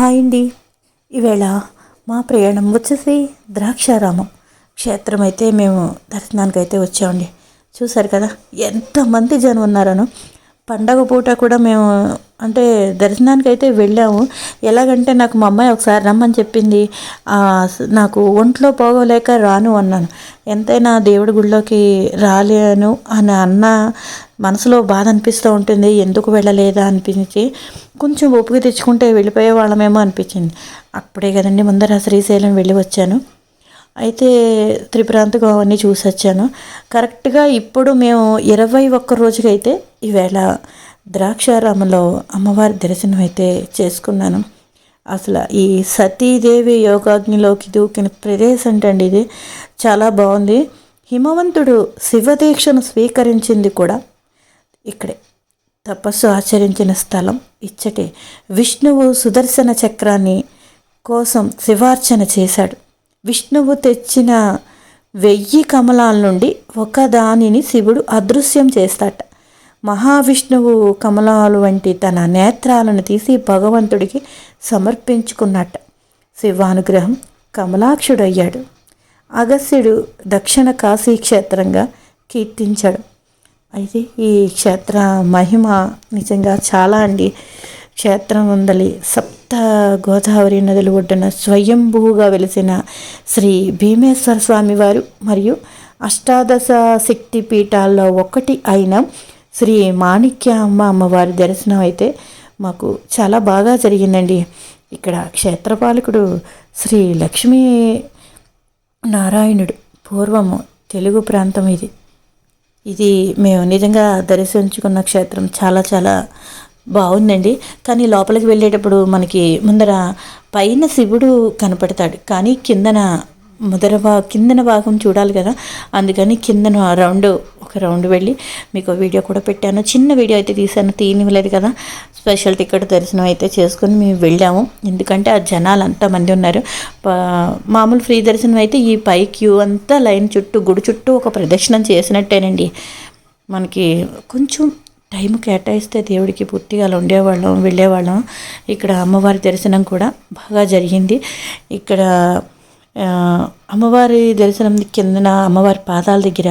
Hi అండి ఈవేళ మా ప్రయాణం వచ్చేసి ద్రాక్షారామం క్షేత్రం అయితే మేము దర్శనానికి అయితే వచ్చామండి. చూసారు కదా ఎంతమంది జనం ఉన్నారను. పండగ పూట కూడా మేము అంటే దర్శనానికి అయితే వెళ్ళాము. ఎలాగంటే నాకు మా అమ్మాయి ఒకసారి రమ్మని చెప్పింది. నాకు ఒంట్లో పోగలేక రాను అన్నాను. ఎంతైనా దేవుడి గుడిలోకి రాలేను అని అన్న మనసులో బాధ అనిపిస్తూ ఉంటుంది. ఎందుకు వెళ్ళలేదా అనిపించి కొంచెం ఒప్పుకు తెచ్చుకుంటే వెళ్ళిపోయే వాళ్ళమేమో అనిపించింది. అప్పుడే కదండి ముందర శ్రీశైలం వెళ్ళి వచ్చాను. అయితే త్రిపురాంతకం అవన్నీ చూసి వచ్చాను కరెక్ట్గా ఇప్పుడు మేము ఇరవై ఒక్క రోజుకైతే ఈవేళ ద్రాక్షారామంలో అమ్మవారి దర్శనం అయితే చేసుకున్నాను. అసలు ఈ సతీదేవి యోగాగ్నిలోకి దూకిన ప్రదేశం అండి ఇది. చాలా బాగుంది. హిమవంతుడు శివదీక్షను స్వీకరించింది కూడా ఇక్కడే. తపస్సు ఆచరించిన స్థలం ఇచ్చటే. విష్ణువు సుదర్శన చక్రాన్ని కోసం శివార్చన చేశాడు. విష్ణువు తెచ్చిన వెయ్యి కమలాల నుండి ఒకదానిని శివుడు అదృశ్యం చేస్తాట. మహావిష్ణువు కమలాలు వంటి తన నేత్రాలను తీసి భగవంతుడికి సమర్పించుకున్నట్ట. శివానుగ్రహం కమలాక్షుడయ్యాడు. అగస్త్యుడు దక్షిణ కాశీ క్షేత్రంగా కీర్తించాడు. అయితే ఈ క్షేత్ర మహిమ నిజంగా చాలా అండి. క్షేత్రం ఉందలి సప్త గోదావరి నదులు ఒడ్డున స్వయంభూగా వెలిసిన శ్రీ భీమేశ్వర స్వామివారు మరియు అష్టాదశ శక్తి పీఠాల్లో ఒకటి అయిన శ్రీ మాణిక్య అమ్మ అమ్మవారి దర్శనం అయితే మాకు చాలా బాగా జరిగిందండి. ఇక్కడ క్షేత్రపాలకుడు శ్రీ లక్ష్మీ నారాయణుడు పూర్వము తెలుగు ప్రాంతం ఇది. ఇది మేము నిజంగా దర్శించుకున్న క్షేత్రం చాలా చాలా బాగుందండి. కానీ లోపలికి వెళ్ళేటప్పుడు మనకి ముందర పైన శివుడు కనపడతాడు. కానీ కిందన మొదల భా కిందన భాగం చూడాలి కదా. అందుకని కిందన రౌండ్ ఒక రౌండ్ వెళ్ళి మీకు వీడియో కూడా పెట్టాను. చిన్న వీడియో అయితే తీశాను తీయనివ్వలేదు కదా. స్పెషల్ టికెట్ దర్శనం అయితే చేసుకొని మేము వెళ్ళాము. ఎందుకంటే ఆ జనాలు అంతమంది ఉన్నారు. మామూలు ఫ్రీ దర్శనం అయితే ఈ పై క్యూ అంతా లైన్ చుట్టూ గుడి చుట్టూ ఒక ప్రదక్షిణం చేసినట్టేనండి. మనకి కొంచెం టైం కేటాయిస్తే దేవుడికి పూర్తిగా అలా ఉండేవాళ్ళం వెళ్ళేవాళ్ళం. ఇక్కడ అమ్మవారి దర్శనం కూడా బాగా జరిగింది. ఇక్కడ అమ్మవారి దర్శనం కిందన అమ్మవారి పాదాల దగ్గర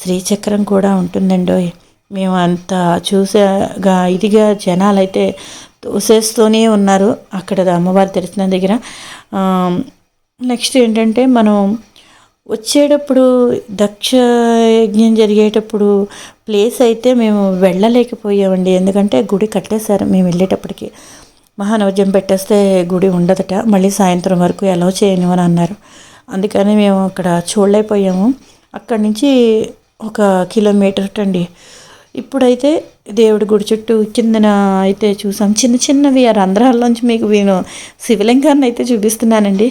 శ్రీచక్రం కూడా ఉంటుందండి. మేము అంత చూసేగా ఇదిగా జనాలు అయితే తోసేస్తూనే ఉన్నారు అక్కడ అమ్మవారి దర్శనం దగ్గర. నెక్స్ట్ ఏంటంటే మనం వచ్చేటప్పుడు దక్ష యజ్ఞం జరిగేటప్పుడు ప్లేస్ అయితే మేము వెళ్ళలేకపోయామండి. ఎందుకంటే గుడి కట్టేశారు మేము వెళ్ళేటప్పటికి. మహానవద్యం పెట్టేస్తే గుడి ఉండదట. మళ్ళీ సాయంత్రం వరకు ఎలా చేయను అని అన్నారు. అందుకని మేము అక్కడ చూడలేకపోయాము. అక్కడి నుంచి ఒక కిలోమీటర్ అండి ఇప్పుడైతే దేవుడి గుడి చుట్టూ కిందన అయితే చూసాం. చిన్న చిన్నవి ఆ రంధ్రాల్లోంచి మీకు నేను శివలింగాన్ని అయితే చూపిస్తున్నానండి.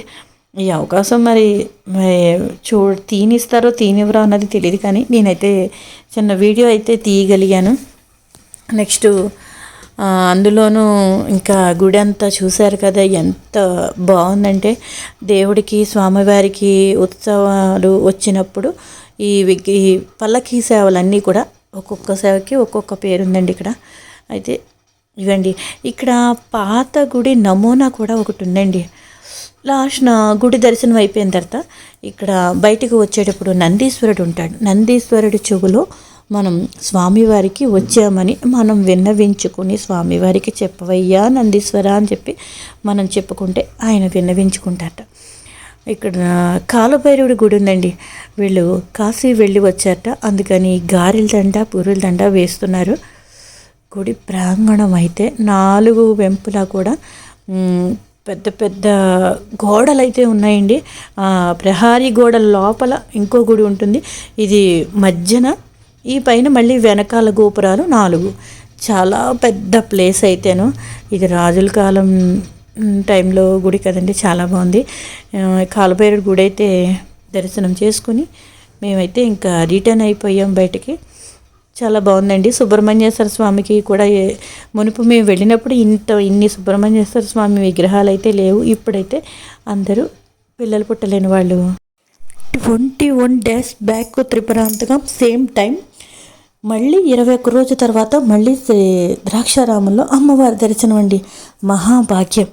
ఈ అవకాశం మరి చూ తీనిస్తారో తీనివ్వరో అన్నది తెలియదు కానీ నేనైతే చిన్న వీడియో అయితే తీయగలిగాను. నెక్స్ట్ అందులోనూ ఇంకా గుడి అంతా చూశారు కదా ఎంత బాగుందంటే దేవుడికి స్వామివారికి ఉత్సవాలు వచ్చినప్పుడు ఈ ఈ పల్లకీ సేవలన్నీ కూడా ఒక్కొక్క సేవకి ఒక్కొక్క పేరు ఉందండి ఇక్కడ. అయితే ఇవ్వండి ఇక్కడ పాత గుడి నమూనా కూడా ఒకటి ఉందండి. లాస్ట్న గుడి దర్శనం అయిపోయిన తర్వాత ఇక్కడ బయటకు వచ్చేటప్పుడు నందీశ్వరుడు ఉంటాడు. నందీశ్వరుడి చెవులో మనం స్వామివారికి వచ్చామని మనం విన్నవించుకుని స్వామివారికి చెప్పవయ్యా నందీశ్వర అని చెప్పి మనం చెప్పుకుంటే ఆయన విన్నవించుకుంటారట. ఇక్కడ కాలభైరవుడి గుడి ఉందండి. వీళ్ళు కాశీ వెళ్ళి వచ్చారట. అందుకని గారెల దండ పూరుల దండ వేస్తున్నారు. గుడి ప్రాంగణం అయితే నాలుగు వెంపులా కూడా పెద్ద పెద్ద గోడలు అయితే ఉన్నాయండి ప్రహారీ గోడల లోపల ఇంకో గుడి ఉంటుంది. ఇది మధ్యన ఈ పైన మళ్ళీ వెనకాల గోపురాలు నాలుగు. చాలా పెద్ద ప్లేస్ అయితేను. ఇది రాజుల కాలం టైంలో గుడి కదండి చాలా బాగుంది. కాలభైరుడు గుడి అయితే దర్శనం చేసుకుని మేమైతే ఇంకా రిటర్న్ అయిపోయాం బయటికి. చాలా బాగుందండి. సుబ్రహ్మణ్యేశ్వర స్వామికి కూడా మునుపు మేము వెళ్ళినప్పుడు ఇంత ఇన్ని సుబ్రహ్మణ్యేశ్వర స్వామి విగ్రహాలు అయితే లేవు. ఇప్పుడైతే అందరూ పిల్లలు పుట్టలేని వాళ్ళు. Twenty one days back Tripuranthakam same time మళ్ళీ ఇరవై ఒక్క రోజు తర్వాత మళ్ళీ ద్రాక్షారామంలో అమ్మవారి దర్శనం అండి. మహాభాగ్యం.